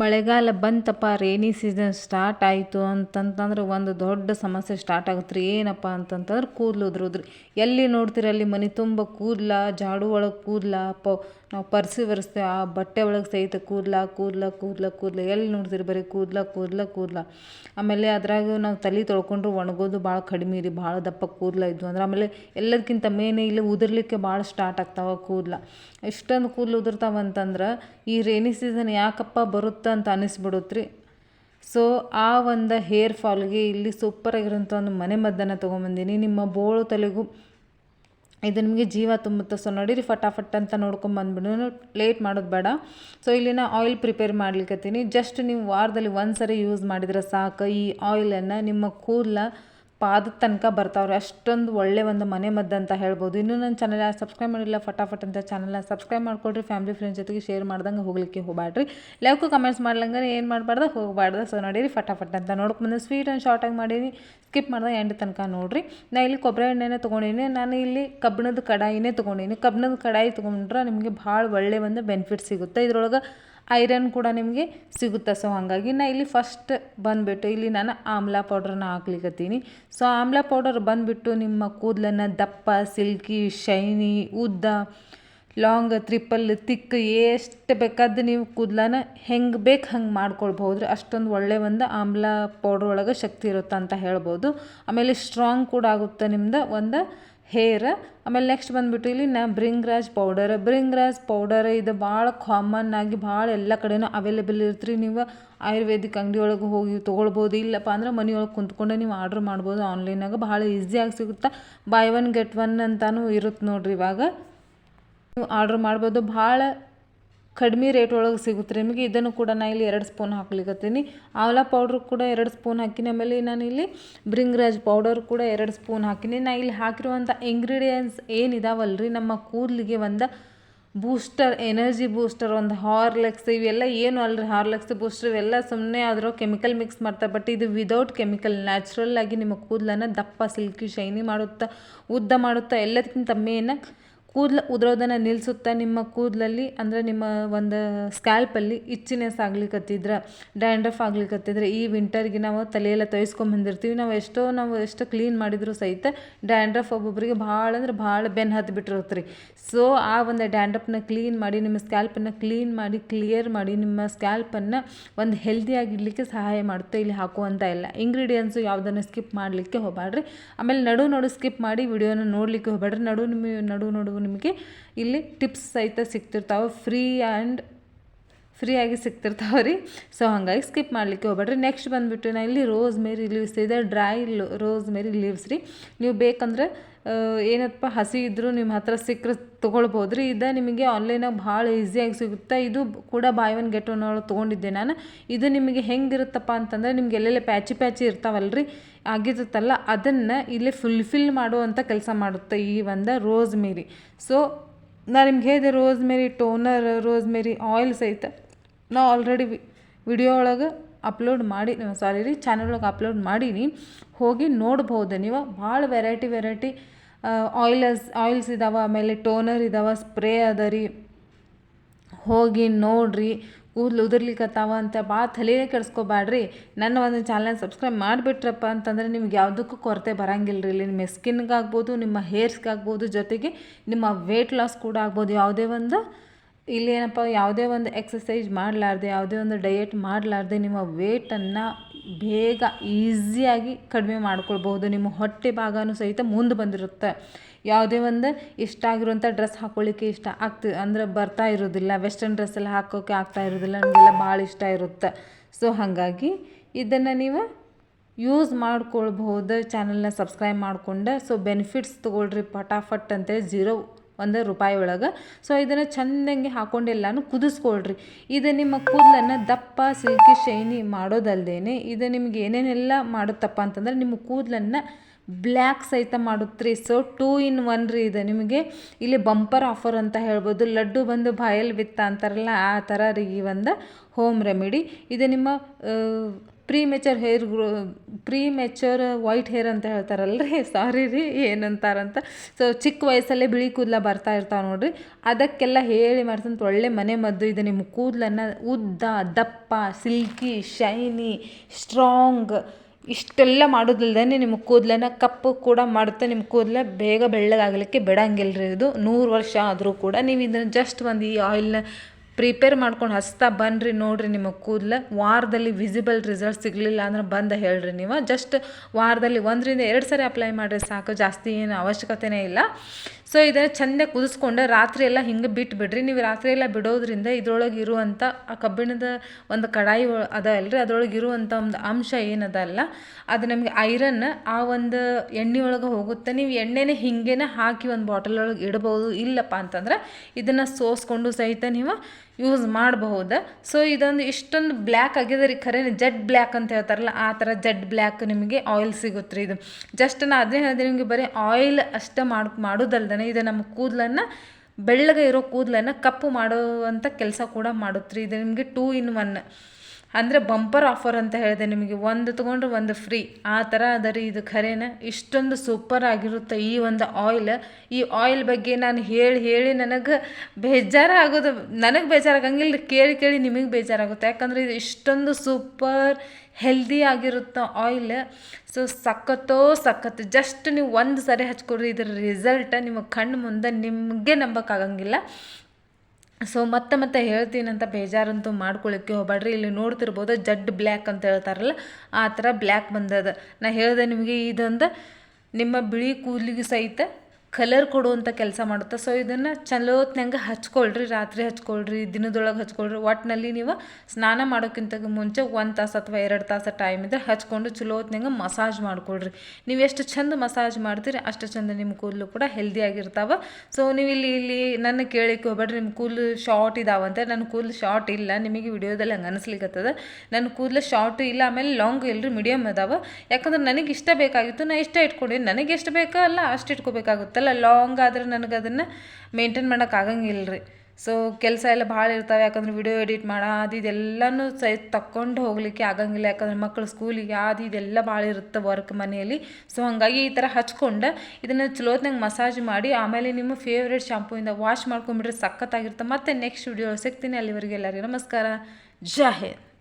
ಮಳೆಗಾಲ ಬಂತಪ್ಪ rainy season start ಆಯಿತು ಅಂತಂತಂದ್ರೆ ಒಂದು ದೊಡ್ಡ ಸಮಸ್ಯೆ ಸ್ಟಾರ್ಟ್ ಆಗುತ್ತೆ ರೀ ಏನಪ್ಪ ಅಂತಂತಂದ್ರೆ ಕೂದಲು ಉದ್ರುದ್ರಿ. ಎಲ್ಲಿ ನೋಡ್ತೀರಲ್ಲಿ ಮನೆ ತುಂಬ ಕೂದಲ, ಜಾಡು ಒಳಗೆ ಕೂದಲ, ಪೊ ನಾವು ಪರ್ಸಿ ಒರೆಸ್ತೇವೆ ಆ ಬಟ್ಟೆ ಒಳಗೆ ಸಹಿತ ಕೂದಲ ಕೂದಲ ಕೂದಲ ಕೂದಲ. ಎಲ್ಲಿ ನೋಡ್ತೀರಿ ಬರೀ ಕೂದಲ ಕೂದಲ ಕೂದಲ. ಆಮೇಲೆ ಅದ್ರಾಗ ನಾವು ತಲೆ ತೊಳ್ಕೊಂಡ್ರೆ ಒಣಗೋದು ಭಾಳ ಕಡಿಮೆ ರೀ, ಭಾಳ ದಪ್ಪ ಕೂದಲ ಇದ್ವು. ಅಂದ್ರೆ ಆಮೇಲೆ ಎಲ್ಲದಕ್ಕಿಂತ ಮೇನ್ ಇಲ್ಲಿ ಉದುರ್ಲಿಕ್ಕೆ ಭಾಳ ಸ್ಟಾರ್ಟ್ ಆಗ್ತಾವೆ ಕೂದಲ. ಇಷ್ಟೊಂದು ಕೂದಲು ಉದುರ್ತಾವ ಅಂತಂದ್ರೆ ಈ ರೇನಿ ಸೀಸನ್ ಯಾಕಪ್ಪ ಬರುತ್ತೆ ಅಂತ ಅನಿಸ್ಬಿಡುತ್ತೆ ಸೊ ಆ ಒಂದು ಹೇರ್ ಫಾಲ್ಗೆ ಇಲ್ಲಿ ಸೂಪರ್ ಸೂಪರಾಗಿರೋಂಥ ಒಂದು ಮನೆ ಮದ್ದನ್ನು ತೊಗೊಂಬಂದೀನಿ. ನಿಮ್ಮ ಬೋಳು ತಲೆಗೂ ಇದು ನಿಮಗೆ ಜೀವ ತುಂಬುತ್ತೆ. ಸೊ ನೋಡಿರಿ ಫಟಾಫಟ್ ಅಂತ ನೋಡ್ಕೊಂಬಂದ್ಬಿಡು ಲೇಟ್ ಮಾಡೋದು ಬೇಡ. ಸೊ ಇಲ್ಲಿ ನಾ ಆಯಿಲ್ ಪ್ರಿಪೇರ್ ಮಾಡ್ಲಿಕ್ಕತ್ತೀನಿ ಜಸ್ಟ್ ನೀವು ವಾರದಲ್ಲಿ ಒಂದು ಸರಿ ಯೂಸ್ ಮಾಡಿದ್ರೆ ಸಾಕು. ಈ ಆಯಿಲನ್ನು ನಿಮ್ಮ ಕೂದಲ ಪಾದದ ತನಕ ಬರ್ತಾವ್ರೆ. ಅಷ್ಟೊಂದು ಒಳ್ಳೆ ಒಂದು ಮನೆ ಮದ್ದು ಅಂತ ಹೇಳ್ಬೋದು. ಇನ್ನೂ ನನ್ನ ಚಾನಲ್ ಸಬ್ಸ್ಕ್ರೈಬ್ ಮಾಡಿಲ್ಲ, ಫಟಾಫಟ್ ಅಂತ ಚಾನಲ್ನ ಸಬ್ಸ್ಕ್ರೈಬ್ ಮಾಡ್ಕೊಡ್ರಿ. ಫ್ಯಾಮಿಲಿ ಫ್ರೆಂಡ್ಸ್ ಜೊತೆಗೆ ಶೇರ್ ಮಾಡ್ದಂಗೆ ಹೋಗ್ಲಿಕ್ಕೆ ಹೋಗ್ಬೇಡ್ರಿ ಲೈಕು ಕಮೆಂಟ್ಸ್ ಮಾಡ್ಲಂಗೆ ಏನು ಮಾಡಬಾರ್ದು? ಹೋಗಬಾರ್ದ ಸೊ ನೋಡಿರಿ, ಫಟಾಫಟ್ ಅಂತ ನೋಡ್ಕೊಂಡು ಸ್ವೀಟ್ ಆ್ಯಂಡ್ ಶಾರ್ಟಾಗಿ ಮಾಡೀನಿ. ಸ್ಕಿಪ್ ಮಾಡ್ದೆ ಎಂಡ್ ತನಕ ನೋಡಿರಿ. ನಾ ಇಲ್ಲಿ ಕೊಬ್ಬರಿ ಎಣ್ಣೆನೇ ತೊಗೊಂಡಿನಿ. ನಾನು ಇಲ್ಲಿ ಕಬ್ಬಿಣದ ಕಡಾಯಿನೇ ತೊಗೊಂಡೀನಿ. ಕಬ್ಬಿಣದ ಕಡಾಯಿ ತೊಗೊಂಡ್ರೆ ನಿಮಗೆ ಭಾಳ ಒಳ್ಳೆಯ ಒಂದು ಬೆನಿಫಿಟ್ ಸಿಗುತ್ತೆ. ಇದ್ರೊಳಗೆ ಐರನ್ ಕೂಡ ನಿಮಗೆ ಸಿಗುತ್ತೆ? ಸೊ ಹಾಗಾಗಿ ನಾ ಇಲ್ಲಿ ಫಸ್ಟ್ ಬಂದುಬಿಟ್ಟು ಇಲ್ಲಿ ನಾನು ಆಮ್ಲಾ ಪೌಡ್ರನ್ನ ಹಾಕ್ಲಿಕ್ಕತ್ತೀನಿ ಸೊ ಆಮ್ಲಾ ಪೌಡರ್ ಬಂದುಬಿಟ್ಟು ನಿಮ್ಮ ಕೂದಲನ್ನು ದಪ್ಪ, ಸಿಲ್ಕಿ, ಶೈನಿ, ಉದ್ದ ಲಾಂಗ್ ತ್ರಿಪಲ್ ತಿಕ್ ಎಷ್ಟು ಬೇಕಾದ ನೀವು ಕೂದಲನ್ನ ಹೆಂಗೆ ಬೇಕು ಹಂಗೆ ಮಾಡ್ಕೊಳ್ಬೋದು ರೀ ಅಷ್ಟೊಂದು ಒಳ್ಳೆ ಒಂದು ಆಮ್ಲ ಪೌಡ್ರ್ ಒಳಗೆ ಶಕ್ತಿ ಇರುತ್ತೆ ಅಂತ ಹೇಳ್ಬೋದು. ಆಮೇಲೆ ಸ್ಟ್ರಾಂಗ್ ಕೂಡ ಆಗುತ್ತೆ ನಿಮ್ದು? ಒಂದು ಹೇರ್, ಆಮೇಲೆ ನೆಕ್ಸ್ಟ್ ಬಂದುಬಿಟ್ಟು ಇಲ್ಲಿ ನಾ ಬ್ರಿಂಗ್ರಾಜ್ ಪೌಡರ್ ಬ್ರಿಂಗ್ರಾಜ್ ಪೌಡರ್ ಇದು ಭಾಳ ಕಾಮನ್ ಆಗಿ ಭಾಳ ಎಲ್ಲ ಕಡೆನೂ ಅವೈಲೇಬಲ್ ಇರ್ತೀರಿ ನೀವು ಆಯುರ್ವೇದಿಕ್ ಅಂಗಡಿ ಒಳಗೆ ಹೋಗಿ ತೊಗೊಳ್ಬೋದು, ಇಲ್ಲಪ್ಪ ಅಂದ್ರೆ ಮನೆಯೊಳಗೆ ಕುಂತ್ಕೊಂಡೆ ನೀವು ಆರ್ಡ್ರ್ ಮಾಡ್ಬೋದು ಆನ್ಲೈನಾಗ ಭಾಳ ಈಸಿಯಾಗಿ ಸಿಗುತ್ತೆ. ಬೈ ಒನ್ ಗೆಟ್ ಒನ್ ಅಂತಾನು ಇರುತ್ತೆ ನೋಡ್ರಿ ಇವಾಗ. ನೀವು ಆರ್ಡ್ರ್ ಮಾಡ್ಬೋದು. ಭಾಳ ಕಡಿಮೆ ರೇಟ್ ಒಳಗೆ ಸಿಗುತ್ತೆ. ನಿಮಗೆ ಇದನ್ನು ಕೂಡ ನಾನು ಇಲ್ಲಿ ಎರಡು ಸ್ಪೂನ್ ಹಾಕ್ಲಿಕ್ಕತ್ತೀನಿ ಆವಲ ಪೌಡ್ರ್ ಕೂಡ ಎರಡು ಸ್ಪೂನ್ ಹಾಕಿನಿ. ಆಮೇಲೆ ನಾನು ಇಲ್ಲಿ ಬ್ರಿಂಗ್ರಾಜ್ ಪೌಡರ್ ಕೂಡ ಎರಡು ಸ್ಪೂನ್ ಹಾಕಿನಿ. ನಾ ಇಲ್ಲಿ ಹಾಕಿರುವಂಥ ಇಂಗ್ರೀಡಿಯೆಂಟ್ಸ್ ಏನಿದಾವಲ್ಲ ರೀ ನಮ್ಮ ಕೂದಲಿಗೆ ಒಂದು ಬೂಸ್ಟರ್ ಎನರ್ಜಿ ಬೂಸ್ಟರ್ ಒಂದು ಹಾರ್ಲೆಕ್ಸ್ ಇವೆಲ್ಲ ಏನು ಅಲ್ರಿ? ಹಾರ್ಲೆಕ್ಸ್ ಬೂಸ್ಟರ್ ಇವೆಲ್ಲ ಸುಮ್ಮನೆ ಆದರೂ ಕೆಮಿಕಲ್ ಮಿಕ್ಸ್ ಮಾಡ್ತಾರೆ. ಬಟ್ ಇದು ವಿದೌಟ್ ಕೆಮಿಕಲ್ ನ್ಯಾಚುರಲ್ ಆಗಿ ನಿಮ್ಮ ಕೂದಲನ್ನು ದಪ್ಪ ಸಿಲ್ಕಿ ಶೈನಿ ಮಾಡುತ್ತಾ, ಉದ್ದ ಮಾಡುತ್ತಾ, ಎಲ್ಲದಕ್ಕಿಂತ ಮೇನ್ ಕೂದಲು ಉದುರೋದನ್ನು ನಿಲ್ಲಿಸುತ್ತಾ ನಿಮ್ಮ ಕೂದಲಲ್ಲಿ, ಅಂದರೆ ನಿಮ್ಮ ಒಂದು ಸ್ಕ್ಯಾಲ್ಪಲ್ಲಿ ಇಚ್ಚಿನೆಸ್ ಆಗ್ಲಿಕ್ಕತ್ತಿದ್ರೆ ಡ್ಯಾಂಡ್ರಫ್ ಆಗ್ಲಿಕ್ಕತ್ತಿದ್ರೆ ಈ ವಿಂಟರ್ಗೆ ನಾವು ತಲೆಯೆಲ್ಲ ತೊಯ್ಸ್ಕೊಂಬಂದಿರ್ತೀವಿ ನಾವು ಎಷ್ಟೋ ನಾವು ಎಷ್ಟು ಕ್ಲೀನ್ ಮಾಡಿದರೂ ಸಹಿತ ಡ್ಯಾಂಡ್ರಫ್ ಒಬ್ಬೊಬ್ಬರಿಗೆ ಭಾಳ ಅಂದ್ರೆ ಭಾಳ ಬೆನ್ ಹತ್ತು ಬಿಟ್ಟಿರುತ್ತೆ ರೀ ಸೊ ಆ ಒಂದು ಡ್ಯಾಂಡ್ರಫ್ನ ಕ್ಲೀನ್ ಮಾಡಿ, ನಿಮ್ಮ ಸ್ಕ್ಯಾಲ್ಪನ್ನು ಕ್ಲೀನ್ ಮಾಡಿ ಕ್ಲಿಯರ್ ಮಾಡಿ, ನಿಮ್ಮ ಸ್ಕ್ಯಾಲ್ಪನ್ನು ಒಂದು ಹೆಲ್ದಿಯಾಗಿ ಇಡಲಿಕ್ಕೆ ಸಹಾಯ ಮಾಡುತ್ತೆ ಇಲ್ಲಿ ಹಾಕುವಂಥ ಎಲ್ಲ. ಇಂಗ್ರೀಡಿಯೆಂಟ್ಸು ಯಾವುದನ್ನು ಸ್ಕಿಪ್ ಮಾಡಲಿಕ್ಕೆ ಹೋಗಬೇಡ್ರಿ ಆಮೇಲೆ ನಡು ನಡು ಸ್ಕಿಪ್ ಮಾಡಿ ವಿಡಿಯೋನ ನೋಡಲಿಕ್ಕೆ ಹೋಗಬೇಡ್ರಿ ನಡು ನಿಮ್ಮ, ನಡು ನಡು ನಿಮಗೆ ಇಲ್ಲಿ ಟಿಪ್ಸ್ ಸಹಿತ ಸಿಗ್ತಿರ್ತಾವೆ. ಫ್ರೀ ಆ್ಯಂಡ್ ಫ್ರೀಯಾಗಿ ಸಿಗ್ತಿರ್ತಾವೆ ರೀ ಸೊ ಹಾಗಾಗಿ ಸ್ಕಿಪ್ ಮಾಡಲಿಕ್ಕೆ ಹೋಗ್ಬೇಡ್ರಿ. ನೆಕ್ಸ್ಟ್ ಬಂದುಬಿಟ್ಟು ನಾ ಇಲ್ಲಿ ರೋಸ್ ಮೇರಿ ಲೀವ್ಸ್ ಇದೆ ಡ್ರೈ ರೋಸ್ ಮೇರಿ ಲೀವ್ಸ್ ರೀ. ನೀವು ಬೇಕಂದ್ರೆ ಏನಪ್ಪ ಹಸಿ ಇದ್ದರೂ ನಿಮ್ಮ ಹತ್ರ ಸಿಕ್ಕರೆ ತೊಗೊಳ್ಬೋದು ರೀ ಇದು ನಿಮಗೆ ಆನ್ಲೈನಾಗ ಭಾಳ ಈಸಿಯಾಗಿ ಸಿಗುತ್ತೆ. ಇದು ಕೂಡ ಬಾಯ್ ಒನ್ ಗೆಟ್ ಒನ್ ಒಳಗೆ ತೊಗೊಂಡಿದ್ದೆ ನಾನು. ಇದು ನಿಮಗೆ ಹೆಂಗಿರುತ್ತಪ್ಪ ಅಂತಂದರೆ, ನಿಮ್ಗೆ ಎಲ್ಲೆಲ್ಲ ಪ್ಯಾಚಿ ಪ್ಯಾಚಿ ಇರ್ತಾವಲ್ಲ ರೀ ಆಗಿರುತ್ತಲ್ಲ, ಅದನ್ನು ಇಲ್ಲಿ ಫುಲ್ಫಿಲ್ ಮಾಡುವಂಥ ಕೆಲಸ ಮಾಡುತ್ತೆ ಈ ಒಂದು ರೋಸ್ ಮೇರಿ ಸೊ ನಾನು ನಿಮ್ಗೆ ಹೇಳಿದೆ rosemary toner rosemary oil ಸಹಿತ ನಾವು ಆಲ್ರೆಡಿ ವಿಡಿಯೋ ಒಳಗೆ ಅಪ್ಲೋಡ್ ಮಾಡಿ ಸಾರಿ ರೀ ಚಾನಲ್ ಒಳಗೆ ಅಪ್ಲೋಡ್ ಮಾಡೀನಿ. ಹೋಗಿ ನೋಡ್ಬೋದು ನೀವು. ಭಾಳ ವೆರೈಟಿ ವೆರೈಟಿ ಆಯಿಲಸ್ ಆಯಿಲ್ಸ್ ಇದಾವೆ, ಆಮೇಲೆ ಟೋನರ್ ಇದಾವೆ ಸ್ಪ್ರೇ ಅದ ರೀ. ಹೋಗಿ ನೋಡ್ರಿ, ಕೂದಲು ಉದುರ್ಲಿಕ್ಕತ್ತಾವ ಅಂತ ಭಾಳ ತಲೆಯೇ ಕೆಡ್ಸ್ಕೊಬ್ಯಾಡ್ರಿ. ನನ್ನ ಒಂದು ಚಾನಲ್ ಸಬ್ಸ್ಕ್ರೈಬ್ ಮಾಡಿಬಿಟ್ರಪ್ಪ ಅಂತಂದರೆ ನಿಮ್ಗೆ ಯಾವುದಕ್ಕೂ ಕೊರತೆ ಬರಂಗಿಲ್ಲ ರೀ ಇಲ್ಲಿ ನಿಮ್ಮ ಸ್ಕಿನ್ಗಾಗ್ಬೋದು ನಿಮ್ಮ ಹೇರ್ಸ್ಗಾಗ್ಬೋದು ಜೊತೆಗೆ ನಿಮ್ಮ ವೇಟ್ ಲಾಸ್ ಕೂಡ ಆಗ್ಬೋದು. ಯಾವುದೇ ಒಂದು ಇಲ್ಲಿ ಏನಪ್ಪ, ಯಾವುದೇ ಒಂದು ಎಕ್ಸಸೈಜ್ ಮಾಡಲಾರ್ದೆ, ಯಾವುದೇ ಒಂದು ಡಯೆಟ್ ಮಾಡಲಾರ್ದೆ, ನಿಮ್ಮ ವೇಟನ್ನು ಬೇಗ ಈಸಿಯಾಗಿ ಕಡಿಮೆ ಮಾಡ್ಕೊಳ್ಬಹುದು. ನಿಮ್ಮ ಹೊಟ್ಟೆ ಭಾಗನೂ ಸಹಿತ ಮುಂದೆ ಬಂದಿರುತ್ತೆ. ಯಾವುದೇ ಒಂದು ಇಷ್ಟ ಆಗಿರುವಂಥ ಡ್ರೆಸ್ ಹಾಕ್ಕೊಳ್ಳಿಕ್ಕೆ ಇಷ್ಟ ಆಗ್ತಿ, ಅಂದ್ರೆ ಬರ್ತಾ ಇರೋದಿಲ್ಲ. ವೆಸ್ಟರ್ನ್ ಡ್ರೆಸ್ ಎಲ್ಲ ಹಾಕೋಕ್ಕೆ ಆಗ್ತಾ ಇರೋದಿಲ್ಲ. ನಮಗೆಲ್ಲ ಭಾಳ ಇಷ್ಟ ಇರುತ್ತೆ. ಸೊ ಹಾಗಾಗಿ ಇದನ್ನು ನೀವು ಯೂಸ್ ಮಾಡ್ಕೊಳ್ಬಹುದು. ಚಾನಲ್ನ ಸಬ್ಸ್ಕ್ರೈಬ್ ಮಾಡ್ಕೊಂಡು. ಸೊ ಬೆನಿಫಿಟ್ಸ್ ತೊಗೊಳ್ರಿ. ಪಟಾಫಟ್ ಅಂತೇಳಿ ಜೀರೋ ಒಂದು ರೂಪಾಯಿ ಒಳಗೆ. ಸೊ ಇದನ್ನು ಚೆಂದಂಗೆ ಹಾಕ್ಕೊಂಡೆಲ್ಲಾನು ಕುದಿಸ್ಕೊಳ್ರಿ. ಇದು ನಿಮ್ಮ ಕೂದಲನ್ನು ದಪ್ಪ, ಸಿಲ್ಕಿ, ಶೈನಿ ಮಾಡೋದಲ್ಲದೇ ಇದು ನಿಮ್ಗೆ ಏನೇನೆಲ್ಲ ಮಾಡುತ್ತಪ್ಪ ಅಂತಂದ್ರೆ ನಿಮ್ಮ ಕೂದಲನ್ನು ಬ್ಲ್ಯಾಕ್ ಸಹಿತ ಮಾಡುತ್ತೆ ರೀ ಸೊ ಟೂ ಇನ್ ಒನ್ ರೀ ಇದು ನಿಮಗೆ. ಇಲ್ಲಿ ಬಂಪರ್ ಆಫರ್ ಅಂತ ಹೇಳ್ಬೋದು. ಲಡ್ಡು ಬಂದು ಬಾಯಲ್ಲಿ ಬಿತ್ತ ಅಂತಾರಲ್ಲ, ಆ ಥರ ರೀ ಈ ಒಂದು ಹೋಮ್ ರೆಮಿಡಿ ಇದು ನಿಮ್ಮ premature hair grow premature white hair ಅಂತ ಹೇಳ್ತಾರಲ್ಲ ರೀ ಸಾರಿ ರೀ, ಏನಂತಾರಂತ. ಸೊ ಚಿಕ್ಕ ವಯಸ್ಸಲ್ಲೇ ಬಿಳಿ ಕೂದಲ ಬರ್ತಾ ಇರ್ತಾವೆ ನೋಡ್ರಿ. ಅದಕ್ಕೆಲ್ಲ ಹೇಳಿ ಮಾಡ್ತಂತ ಒಳ್ಳೆ ಮನೆ ಮದ್ದು ಇದು. ನಿಮ್ಮ ಕೂದಲನ್ನು ಉದ್ದ, ದಪ್ಪ, ಸಿಲ್ಕಿ, ಶೈನಿ, ಸ್ಟ್ರಾಂಗ್, ಇಷ್ಟೆಲ್ಲ ಮಾಡೋದಿಲ್ದೇ ನಿಮ್ಮ ಕೂದಲನ್ನು ಕಪ್ಪು ಕೂಡ ಮಾಡುತ್ತೆ ನಿಮ್ಮ ಕೂದಲ ಬೇಗ ಬೆಳ್ಳಗಾಗಲಿಕ್ಕೆ ಬಿಡಂಗಿಲ್ಲ ರೀ ಇದು. ನೂರು ವರ್ಷ ಆದರೂ ಕೂಡ. ನೀವು ಇದನ್ನು ಜಸ್ಟ್ ಒಂದು ಈ ಆಯಿಲ್ನ ಪ್ರಿಪೇರ್ ಮಾಡ್ಕೊಂಡು ಹಚ್ತಾ ಬನ್ನಿರಿ ನೋಡಿರಿ ನಿಮಗೆ ಕೂದಲು. ವಾರದಲ್ಲಿ ವಿಸಿಬಲ್ ರಿಸಲ್ಟ್ ಸಿಗಲಿಲ್ಲ ಅಂದ್ರೆ ಬಂದು ಹೇಳ್ರಿ ನೀವು. ಜಸ್ಟ್ ವಾರದಲ್ಲಿ ಒಂದರಿಂದ ಎರಡು ಸರಿ ಅಪ್ಲೈ ಮಾಡಿರಿ ಸಾಕು, ಜಾಸ್ತಿ ಏನು ಅವಶ್ಯಕತೆನೇ ಇಲ್ಲ. ಸೊ ಇದನ್ನು ಚೆಂದ ಕುದಿಸ್ಕೊಂಡು ರಾತ್ರಿ ಎಲ್ಲ ಹಿಂಗೆ ಬಿಟ್ಟು ಬಿಡ್ರಿ ನೀವು ರಾತ್ರಿ ಎಲ್ಲ ಬಿಡೋದ್ರಿಂದ ಇದ್ರೊಳಗೆ ಇರುವಂಥ ಆ ಕಬ್ಬಿಣದ ಒಂದು ಕಡಾಯಿ ಅದ ಅಲ್ರಿ, ಅದ್ರೊಳಗೆ ಇರುವಂಥ ಒಂದು ಅಂಶ ಏನದ ಅಲ್ಲ, ಅದು ನಮಗೆ ಐರನ್ ಆ ಒಂದು ಎಣ್ಣೆ ಒಳಗೆ ಹೋಗುತ್ತೆ. ನೀವು ಎಣ್ಣೆನೇ ಹಿಂಗೇನೆ ಹಾಕಿ ಒಂದು ಬಾಟಲ್ ಒಳಗೆ ಇಡ್ಬೋದು. ಇಲ್ಲಪ್ಪ ಅಂತಂದ್ರೆ ಇದನ್ನು ಸೋಸ್ಕೊಂಡು ಸಹಿತ ನೀವು ಯೂಸ್ ಮಾಡಬಹುದು. ಸೊ ಇದೊಂದು ಇಷ್ಟೊಂದು ಬ್ಲ್ಯಾಕ್ ಆಗಿದೆ ರೀ. ಖರೆ ಜಡ್ ಬ್ಲ್ಯಾಕ್ ಅಂತ ಹೇಳ್ತಾರಲ್ಲ, ಆ ಥರ ಜೆಡ್ ಬ್ಲ್ಯಾಕ್ ನಿಮಗೆ ಆಯಿಲ್ ಸಿಗುತ್ತೆ ರೀ ಇದು. ಜಸ್ಟ್ ನಾ ಅದೇ ಹೇಳಿದೆ ನಿಮಗೆ, ಬರೀ ಆಯಿಲ್ ಅಷ್ಟೇ ಮಾಡ್ ಮಾಡೋದಲ್ದೇ ಇದು ನಮ್ಮ ಕೂದಲನ್ನು, ಬೆಳ್ಳಗೆ ಇರೋ ಕೂದಲನ್ನು ಕಪ್ಪು ಮಾಡುವಂಥ ಕೆಲಸ ಕೂಡ ಮಾಡುತ್ತೆ ರೀ. ಇದು ನಿಮಗೆ ಟೂ ಇನ್ ಒನ್ ಅಂದರೆ ಬಂಪರ್ ಆಫರ್ ಅಂತ ಹೇಳಿದೆ ನಿಮಗೆ. ಒಂದು ತೊಗೊಂಡ್ರೆ ಒಂದು ಫ್ರೀ. ಆ ಥರ ಅದ ರೀ ಇದು ಖರೇನ. ಇಷ್ಟೊಂದು ಸೂಪರ್ ಆಗಿರುತ್ತೆ ಈ ಒಂದು ಆಯಿಲ್ ಈ ಆಯಿಲ್ ಬಗ್ಗೆ ನಾನು ಹೇಳಿ ಹೇಳಿ ನನಗೆ ಬೇಜಾರಾಗೋದು. ನನಗೆ ಬೇಜಾರಾಗಂಗಿಲ್ಲ ಕೇಳಿ ಕೇಳಿ ನಿಮಗೆ ಬೇಜಾರಾಗುತ್ತೆ. ಯಾಕಂದರೆ ಇದು ಇಷ್ಟೊಂದು ಸೂಪರ್ ಹೆಲ್ದಿ ಆಗಿರುತ್ತೆ ಆಯಿಲ್ ಸೊ ಸಖತ್ತೋ ಸಖತ್. ಜಸ್ಟ್ ನೀವು ಒಂದು ಸರಿ ಹಚ್ಕೊಡ್ರಿ, ಇದರ ರಿಸಲ್ಟ್ ನಿಮ್ಮ ಕಣ್ಣು ಮುಂದೆ ನಿಮಗೆ ನಂಬಕ್ಕಾಗಂಗಿಲ್ಲ. ಸೊ ಮತ್ತೆ ಮತ್ತೆ ಹೇಳ್ತೀನಂತ ಬೇಜಾರಂತೂ ಮಾಡ್ಕೊಳ್ಳಿಕ್ಕೆ ಹೋಗ್ಬೇಡ್ರಿ. ಇಲ್ಲಿ ನೋಡ್ತಿರ್ಬೋದು ಜಡ್ ಬ್ಲ್ಯಾಕ್ ಅಂತ ಹೇಳ್ತಾರಲ್ಲ, ಆ ಥರ ಬ್ಲ್ಯಾಕ್ ಬಂದದ. ನಾ ಹೇಳಿದೆ ನಿಮಗೆ ಇದೊಂದು ನಿಮ್ಮ ಬಿಳಿ ಕೂದಲಿಗೆ ಸಹಿತ ಕಲರ್ ಕೊಡುವಂಥ ಕೆಲಸ ಮಾಡುತ್ತೆ? ಸೊ ಇದನ್ನು ಚಲೋತ್ನಂಗೆ ಹಚ್ಕೊಳ್ರಿ, ರಾತ್ರಿ ಹಚ್ಕೊಳ್ರಿ, ದಿನದೊಳಗೆ ಹಚ್ಕೊಳ್ರಿ. ಒಟ್ಟಿನಲ್ಲಿ ನೀವು ಸ್ನಾನ ಮಾಡೋಕ್ಕಿಂತ ಮುಂಚೆ ಒಂದು ತಾಸು ಅಥವಾ ಎರಡು ತಾಸು ಟೈಮ್ ಇದ್ದರೆ ಹಚ್ಕೊಂಡು ಚಲೋತ್ನಂಗೆ ಮಸಾಜ್ ಮಾಡ್ಕೊಳ್ರಿ. ನೀವು ಎಷ್ಟು ಚಂದ ಮಸಾಜ್ ಮಾಡ್ತೀರಿ, ಅಷ್ಟು ಚಂದ ನಿಮ್ಮ ಕೂದಲು ಕೂಡ ಹೆಲ್ದಿ ಆಗಿರ್ತಾವೆ. ಸೊ ನೀವು ಇಲ್ಲಿ ಇಲ್ಲಿ ನನ್ನ ಕೇಳಿಕ್ಕೆ ಹೋಗ್ಬೇಡ್ರಿ ನಿಮ್ಮ ಕೂದಲು ಶಾರ್ಟ್ ಇದಾವಂತೆ ನನ್ನ ಕೂದಲು ಶಾರ್ಟ್ ಇಲ್ಲ, ನಿಮಗೆ ವಿಡಿಯೋದಲ್ಲಿ ಹಂಗೆ ಅನಿಸ್ಲಿಕ್ಕತ್ತದ ನನ್ನ ಕೂದಲು ಶಾರ್ಟ್ ಇಲ್ಲ, ಆಮೇಲೆ ಲಾಂಗ್ ಇಲ್ಲರಿ ಮೀಡಿಯಮ್ ಅದಾವೆ. ಯಾಕಂದ್ರೆ ನನಗೆ ಇಷ್ಟ ಬೇಕಾಗಿತ್ತು, ನಾ ಇಷ್ಟ ಇಟ್ಕೊಂಡಿ ನನಗೆ ಎಷ್ಟು ಬೇಕಲ್ಲ ಅಷ್ಟು ಇಟ್ಕೋಬೇಕಾಗುತ್ತಲ್ಲ. ಲಾಂಗ್ ಆದರೆ ನನಗೆ ಅದನ್ನು ಮೇಂಟೈನ್ ಮಾಡೋಕೆ ಆಗಂಗಿಲ್ಲ ರೀ ಸೊ ಕೆಲಸ ಎಲ್ಲ ಭಾಳ ಇರ್ತಾವೆ. ಯಾಕಂದ್ರೆ ವಿಡಿಯೋ ಎಡಿಟ್ ಮಾಡೋ, ಅದು ಇದೆಲ್ಲನೂ ಸೈ ತಕ್ಕೊಂಡು ಹೋಗಲಿಕ್ಕೆ ಆಗಂಗಿಲ್ಲ. ಯಾಕಂದ್ರೆ ಮಕ್ಕಳು ಸ್ಕೂಲಿಗೆ ಅದು ಇದೆಲ್ಲ ಭಾಳ ಇರುತ್ತೆ ವರ್ಕ್ ಮನೆಯಲ್ಲಿ. ಸೊ ಹಾಗಾಗಿ ಈ ಥರ ಹಚ್ಕೊಂಡು ಇದನ್ನು ಚಲೋತ್ನಾಗ ಮಸಾಜ್ ಮಾಡಿ, ಆಮೇಲೆ ನಿಮ್ಮ ಫೇವ್ರೇಟ್ ಶಾಂಪೂಯಿಂದ ವಾಶ್ ಮಾಡ್ಕೊಂಬಿಟ್ರೆ ಸಖತ್ತಾಗಿರುತ್ತೆ. ಮತ್ತೆ ನೆಕ್ಸ್ಟ್ ವಿಡಿಯೋ ಸಿಗ್ತೀನಿ ಅಲ್ಲಿವರೆಗೆ ಎಲ್ಲರಿಗೂ. ನಮಸ್ಕಾರ. ಜಾಹೇರ್